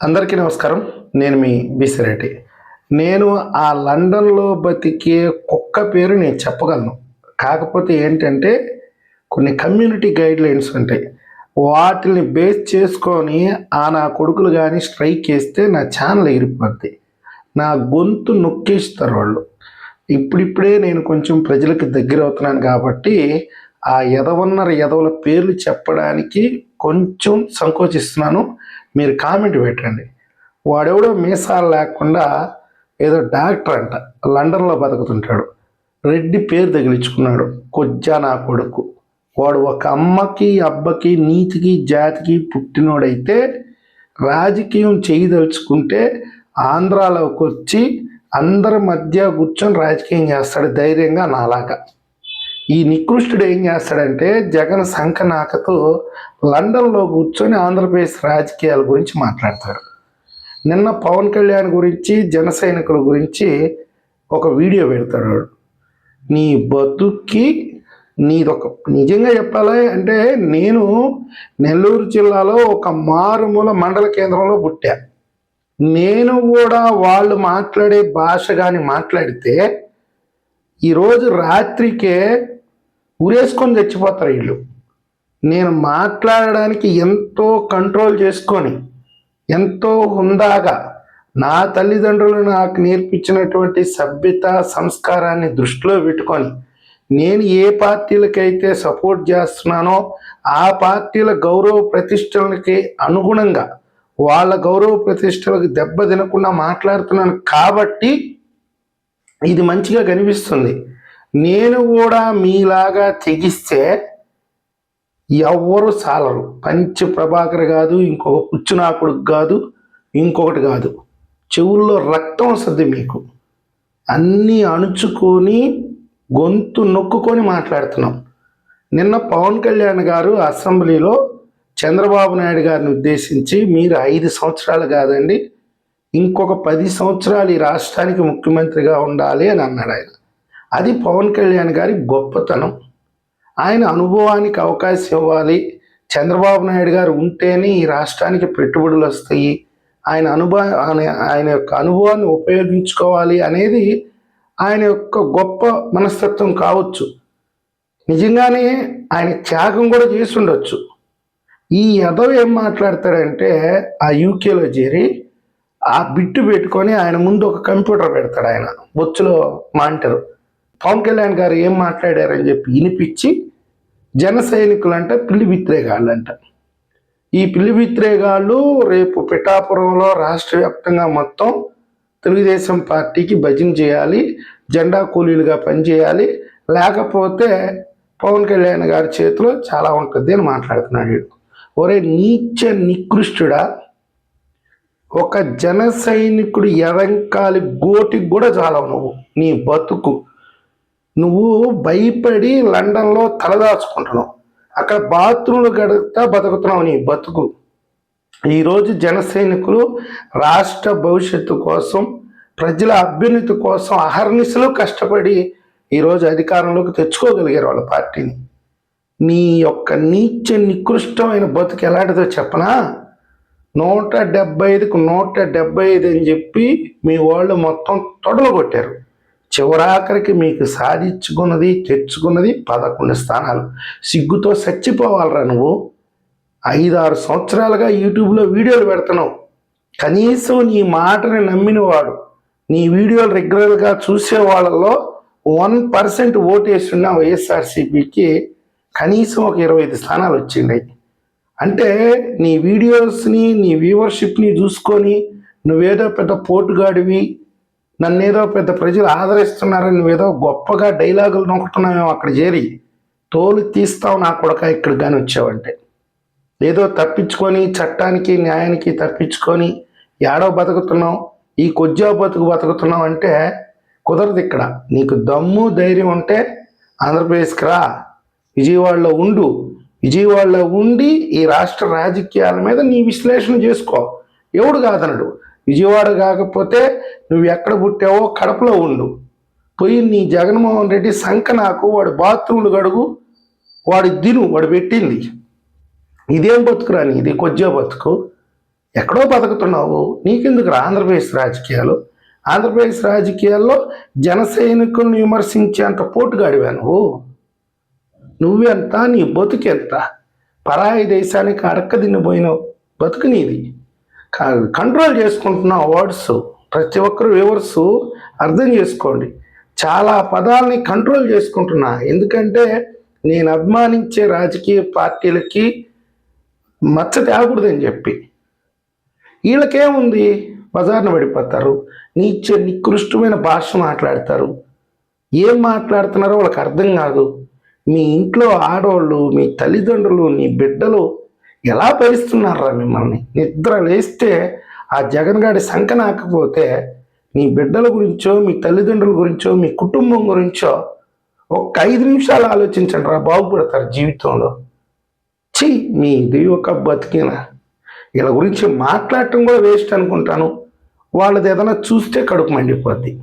అందరికీ నమస్కారం. నేను మీ బిసిరెడ్డి నేను ఆ లండన్లో బతికే కుక్క పేరు నేను చెప్పగలను. కాకపోతే ఏంటంటే కొన్ని కమ్యూనిటీ గైడ్ లైన్స్ ఉంటాయి. వాటిని బేస్ చేసుకొని ఆ నా కొడుకులు కానీ స్ట్రైక్ చేస్తే నా ఛానల్ ఎగిరిపోద్ది నా గొంతు నొక్కేస్తారు వాళ్ళు. ఇప్పుడిప్పుడే నేను కొంచెం ప్రజలకు దగ్గర అవుతున్నాను కాబట్టి ఆ ఎదవన్నర ఎదవల పేర్లు చెప్పడానికి కొంచెం సంకోచిస్తున్నాను. మీరు కామెంట్ పెట్టండి. వాడెవడో మీసాలు లేకుండా ఏదో డాక్టర్ అంట లండన్లో బతుకుతుంటాడు. రెడ్డి పేరు తగిలించుకున్నాడు కొజ్జా నా కొడుకు. వాడు ఒక అమ్మకి అబ్బకి నీతికి జాతికి పుట్టినోడైతే రాజకీయం చేయదలుచుకుంటే ఆంధ్రాలోకి వచ్చి అందరి మధ్య కూర్చొని రాజకీయం చేస్తాడు ధైర్యంగా నాలాగా. ఈ నికృష్టుడు ఏం చేస్తాడంటే జగన్ శంఖనాకతో లండన్లో కూర్చొని ఆంధ్రప్రదేశ్ రాజకీయాల గురించి మాట్లాడతాడు నిన్న పవన్ కళ్యాణ్ గురించి జన సైనికుల గురించి ఒక వీడియో పెడతాడు వాడు. నీ బతుక్కి నీదొక నిజంగా చెప్పాలి అంటే నేను నెల్లూరు జిల్లాలో ఒక మారుమూల మండల కేంద్రంలో పుట్టా నేను కూడా వాళ్ళు మాట్లాడే భాష కానీ మాట్లాడితే ఈరోజు రాత్రికే ఉరేసుకొని చచ్చిపోతారు వీళ్ళు. నేను మాట్లాడడానికి ఎంతో కంట్రోల్ చేసుకొని ఎంతో హుందాగా నా తల్లిదండ్రులు నాకు నేర్పించినటువంటి సభ్యత సంస్కారాన్ని దృష్టిలో పెట్టుకొని నేను ఏ పార్టీలకైతే సపోర్ట్ చేస్తున్నానో ఆ పార్టీల గౌరవ ప్రతిష్టలకి అనుగుణంగా వాళ్ళ గౌరవ ప్రతిష్టలకు దెబ్బ తినకుండా మాట్లాడుతున్నాను కాబట్టి ఇది మంచిగా కనిపిస్తుంది. నేను కూడా మీలాగా తెగిస్తే ఎవ్వరు చాలరు పంచ ప్రభాకర్ కాదు ఇంకొక పుచ్చునాకుడు కాదు ఇంకొకటి కాదు. చెవుల్లో రక్తం వస్తుంది మీకు. అన్నీ అణుచుకొని గొంతు నొక్కుకొని మాట్లాడుతున్నాం. నిన్న పవన్ కళ్యాణ్ గారు అసెంబ్లీలో చంద్రబాబు నాయుడు గారిని ఉద్దేశించి మీరు ఐదు సంవత్సరాలు కాదండి ఇంకొక పది సంవత్సరాలు ఈ రాష్ట్రానికి ముఖ్యమంత్రిగా ఉండాలి అని అన్నాడు ఆయన. అది పవన్ కళ్యాణ్ గారి గొప్పతనం. ఆయన అనుభవానికి అవకాశం ఇవ్వాలి. చంద్రబాబు నాయుడు గారు ఉంటేనే ఈ రాష్ట్రానికి పెట్టుబడులు వస్తాయి. ఆయన అనుభవ ఆయన- ఆయన యొక్క అనుభవాన్ని ఉపయోగించుకోవాలి అనేది ఆయన యొక్క గొప్ప మనస్తత్వం కావచ్చు. నిజంగానే ఆయన త్యాగం కూడా చేసి ఉండొచ్చు ఈ యదవ్ ఏం మాట్లాడతాడంటే ఆ యూకేలో చేరి ఆ బిట్టు పెట్టుకొని ఆయన ముందు ఒక కంప్యూటర్ పెడతాడు ఆయన. బొచ్చులో మాంటరు పవన్ కళ్యాణ్ గారు ఏం మాట్లాడారని చెప్పి వినిపించి జన సైనికులు పిల్లి విత్రేగాళ్ళు అంట ఈ పిల్లి విత్రేగాళ్ళు రేపు పిఠాపురంలో రాష్ట్ర వ్యాప్తంగా మొత్తం తెలుగుదేశం పార్టీకి భజన చేయాలి జెండా కూలీలుగా పనిచేయాలి. లేకపోతే పవన్ కళ్యాణ్ గారి చేతిలో చాలా ఉంటుంది అని మాట్లాడుతున్నాడు ఒరే నీచ నికృష్టుడా ఒక జన సైనికుడు ఎరంకాలి గోటికి కూడా చాలవు నువ్వు నీ బతుకు. నువ్వు భయపడి లండన్లో తలదాచుకుంటున్నావు. అక్కడ బాత్రూమ్లు గడుపుతా బతుకుతున్నావు నీ బతుకు. ఈరోజు జన సైనికులు రాష్ట్ర భవిష్యత్తు కోసం ప్రజల అభ్యున్నతి కోసం అహర్నిశలు కష్టపడి ఈరోజు అధికారంలోకి తెచ్చుకోగలిగారు వాళ్ళ పార్టీని. నీ యొక్క నీచ నికృష్టమైన బతుకు ఎలాంటిదో చెప్పనా? నూట డెబ్బై ఐదుకు నూట డెబ్బై ఐదు అని చెప్పి మీ వాళ్ళు మొత్తం తొడలు కొట్టారు. చివరాఖరికి మీకు సాధించుకున్నది తెచ్చుకున్నది పదకొండు స్థానాలు. సిగ్గుతో చచ్చిపోవాలరా నువ్వు. ఐదారు సంవత్సరాలుగా యూట్యూబ్లో వీడియోలు పెడుతున్నావు. కనీసం నీ మాటని నమ్మినవాడు నీ వీడియోలు రెగ్యులర్గా చూసే వాళ్ళలో వన్ పర్సెంట్ ఓటేస్తున్న వైఎస్ఆర్సీపీకి కనీసం ఒక ఇరవై ఐదు స్థానాలు వచ్చిండాయి అంటే నీ వీడియోస్ని నీ వ్యూవర్షిప్ని చూసుకొని నువ్వేదో పెద్ద పోటుగాడివి నన్నేదో పెద్ద ప్రజలు ఆదరిస్తున్నారని నువ్వేదో గొప్పగా డైలాగులు నొక్కుతున్నావేమో అక్కడ చేరి తోలు తీస్తావు నా కొడక ఇక్కడ కానీ వచ్చావంటే. ఏదో తప్పించుకొని చట్టానికి న్యాయానికి తప్పించుకొని ఏడో బతుకుతున్నావు ఈ కొద్దిగా బతుకు బతుకుతున్నావు అంటే కుదరదు ఇక్కడ. నీకు దమ్ము ధైర్యం ఉంటే ఆంధ్రప్రదేశ్కి రా విజయవాడలో ఉండు. విజయవాడలో ఉండి ఈ రాష్ట్ర రాజకీయాల మీద నీ విశ్లేషణ చేసుకో. ఎవడు కాదనడు? విజయవాడ కాకపోతే నువ్వు ఎక్కడ పుట్టావో కడపలో ఉండు. పోయి నీ జగన్మోహన్ రెడ్డి సంక నాకు వాడు బాత్రూమ్లు గడుగు వాడు దిను వాడు పెట్టింది. ఇదేం బతుకురా ఇది కొద్దిగా బతుకు. ఎక్కడో బతుకుతున్నావు. నీకెందుకురా ఆంధ్రప్రదేశ్ రాజకీయాలు? ఆంధ్రప్రదేశ్ రాజకీయాల్లో జన సైనికులను విమర్శించేంత పోటుగాడివా నువ్వు నువ్వెంత? నీ బతుకెంత? పరాయి దేశానికి అడక్క తినిపోయిన బతుకు నీది. కంట్రోల్ చేసుకుంటున్న వర్డ్స్ ప్రతి ఒక్కరు వ్యూవర్స్ అర్థం చేసుకోండి. చాలా పదాలని కంట్రోల్ చేసుకుంటున్నా. ఎందుకంటే నేను అభిమానించే రాజకీయ పార్టీలకి మచ్చ తేకూడదని చెప్పి. వీళ్ళకేముంది? బజార్న పడిపోతారు నీచ నికృష్టమైన భాష మాట్లాడతారు. ఏం మాట్లాడుతున్నారో వాళ్ళకి అర్థం కాదు. మీ ఇంట్లో ఆడవాళ్ళు మీ తల్లిదండ్రులు నీ బిడ్డలు ఎలా భరిస్తున్నారా మిమ్మల్ని? నిద్ర లేస్తే ఆ జగన్ గారి శంక నాకపోతే మీ బిడ్డల గురించో మీ తల్లిదండ్రుల గురించో మీ కుటుంబం గురించో ఒక్క ఐదు నిమిషాలు ఆలోచించండి రా బాగుపడతారు జీవితంలో. ఛీ మీది ఒక బతికిన. వీళ్ళ గురించి మాట్లాడటం కూడా వేస్ట్ అనుకుంటాను. వాళ్ళది ఏదైనా చూస్తే కడుపు మండిపోద్ది.